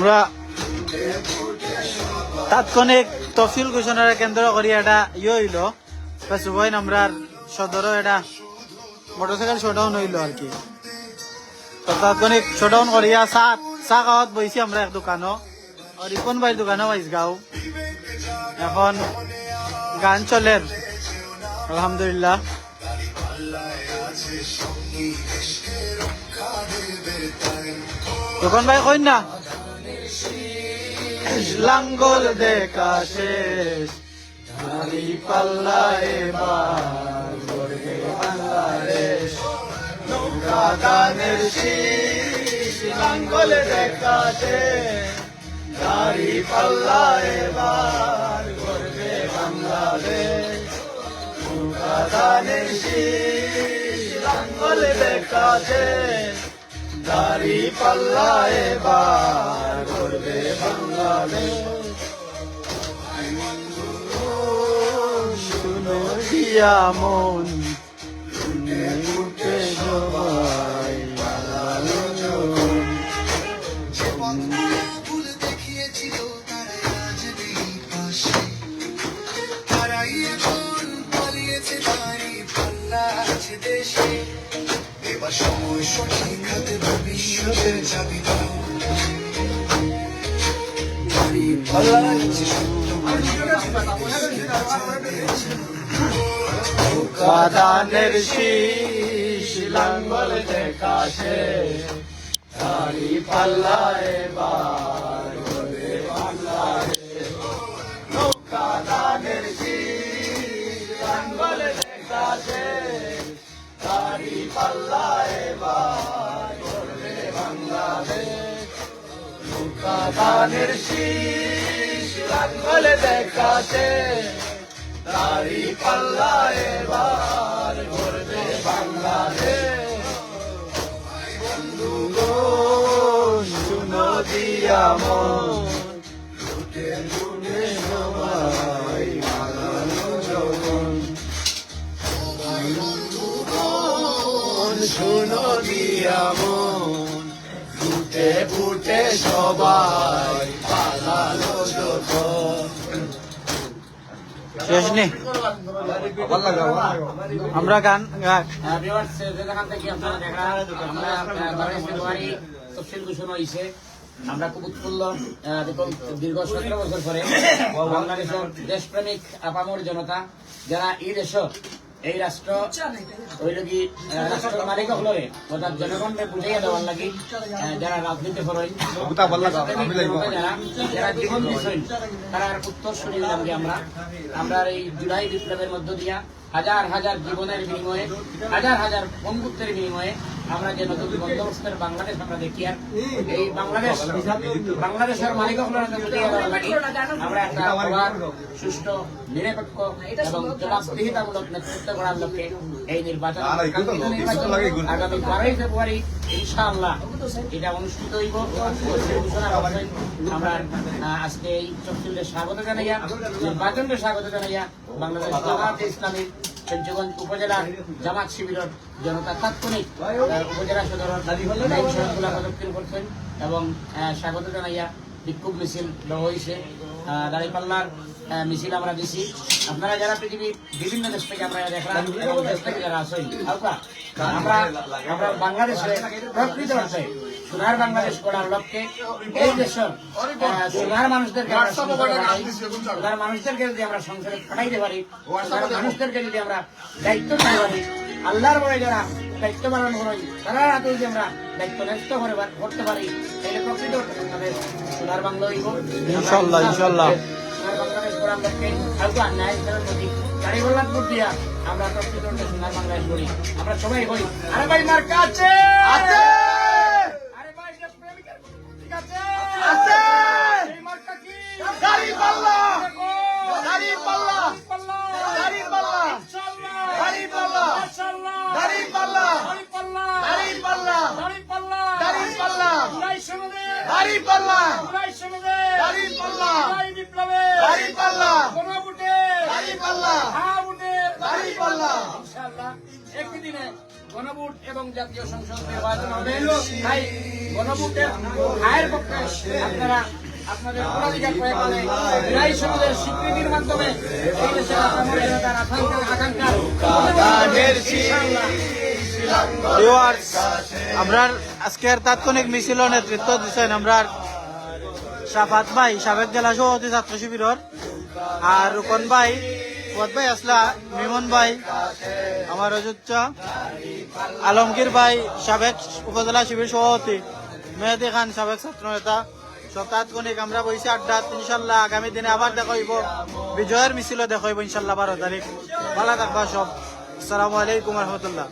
আমরা তাৎক্ষণিক তফসিল ঘোষণার কেন্দ্র করি এটা ইয়ে হইল। সুবাইন আমরা সদর এটা মোটরসাইকেল শোডাউন হইল আর কি। তাৎক্ষণিক শোডাউন করিয়া চা চা খাওয়াত বইছি আমরা এক দোকানও। রিপন ভাইয়ের দোকানও গাও এখন গান চলে। আলহামদুলিল্লাহ। দোকান ভাই কই না? লাঙ্গল দেখা শেষ। দাড়ি পাল্লা এবার গানের শীষ, লাঙ্গল দেখা শেষ। দাড়ি পাল্লা এবার গড়বে বাংলাদেশ। নৌকা গানের লাঙ্গল দেখা শেষ। দাড়ি পাল্লা এবার বাংলাদেশ শুনো দিয়া মন উঠে সবাই দেশে। এবার সময় সঠিক হাতে ভবিষ্যতের চাবি দাও কাদানের শীষ লাঙ্গল দেখাছে দাড়ি পাল্লা এবার করবে বাংলাদেশ নৌকাদানের শীষ লাঙ্গল দেখাছে দাড়ি পাল্লা এবার করবে বাংলাদেশ। নৌকাদানের শীষ লাঙ্গল দেখাছে দাড়ি পাল্লা এবার করবে বাংলাদেশ। বন্ধুগণ শুনো দিয়া শুনো দিয়া মন। ফুটে ফুটে সবাই যখন। শেষ নেই আমরা গান দেখা আমরা খুব উৎফুল্ল আহ, দীর্ঘ সতেরো বছর পরে বাংলাদেশের দেশপ্রেমিক আপামর জনতা যারা এই দেশ এই রাষ্ট্র ওই লোক রাষ্ট্র মালিক হলে অর্থাৎ জনগণকে বুঝাইয়া দেওয়ার লাগি যারা রাজনীতি করেন যারা যারা জীবন দিচ্ছেন তারা উত্তর শুনিয়ে আমরা। আমরা এই জুলাই বিপ্লবের মধ্য দিয়া হাজার হাজার জীবনের বিনিময়ে হাজার হাজার বন্ধুত্বের বিনিময়ে আমরা যে নতুন বন্দোবস্তের বাংলাদেশ আমরা দেখি আর এই বাংলাদেশ বাংলাদেশের মালিক আমরা একটা সুষ্ঠু নিরপেক্ষ এবং জবাবদিহিতামূলক নেতৃত্ব করার লক্ষ্যে এই নির্বাচন আগামী বারোই ফেব্রুয়ারি বাংলাদেশ জামাত শিবিরের জনতা তাৎক্ষণিক উপজেলা সদর সড়কগুলা করছেন এবং স্বাগত জানাইয়া বিক্ষোভ মিছিল হয়েছে দাঁড়িপাল্লার মিছিল আমরা দিছি। আপনারা যারা পৃথিবীর বিভিন্ন দেশ থেকে আমরা দেখলাম এবং দেশ থেকে যারা আসেন আমরা আমরা বাংলাদেশে প্রকৃত অর্থে সোনার বাংলাদেশ করার লক্ষ্যে এই দেশের সোনার মানুষদেরকে সোনার মানুষদেরকে যদি আমরা সংসারে পাঠাইতে পারি সোনার মানুষদেরকে যদি আমরা দায়িত্ব দিতে পারি আল্লাহর বলে যারা দায়িত্ব পালন করি তারা হাতে যদি আমরা দায়িত্ব ন্যস্ত করে করতে পারি তাহলে প্রকৃত অর্থে আমাদের সোনার বাংলা হইব। ইনশাল্লাহ, ইনশাল্লাহ। করার লক্ষ্যে বিচারের প্রতি গাড়িগোল্লার দিয়া আমরা প্রকৃত অর্থে সোনার করি আমরা সবাই করি আরে ভাই মার কাছে আছে আরে ভাই প্রেমিকের ঠিক এই মার্কা কি! ইনশাআল্লাহ! জাতীয় সংসদ নির্বাচন হবে। তাই গণভোটের পক্ষে আপনারা আপনাদের অনাধিকার প্রয়োগ করে বিরাই সমাজের স্বীকৃতির মাধ্যমে এই দেশের আপামর আকাঙ্ক্ষা আকাঙ্ক্ষা আজকের তাৎক্ষণিক মিছিল নেতৃত্ব দিচ্ছেন আমরা সাফাত ভাই সাবেক জেলা সভাপতি ছাত্র শিবিরের আর রুকন ভাই ফুয়াদ ভাই আসলা মিমন ভাই আমার অযোধ্যা আলমগীর ভাই, সাবেক উপজেলা শিবির সভাপতি, মেহেদি খান, সাবেক ছাত্র নেতা। সব গণিক, আমরা বইছি আড্ডা, ইনশাল্লাহ আগামী দিনে আবার দেখাইব বিজয়ের মিছিলও দেখা হইব ইনশাল্লাহ বারো তারিখ। ভালো থাকবা সব। আসসালামু আলাইকুম রহমতুল্লাহ।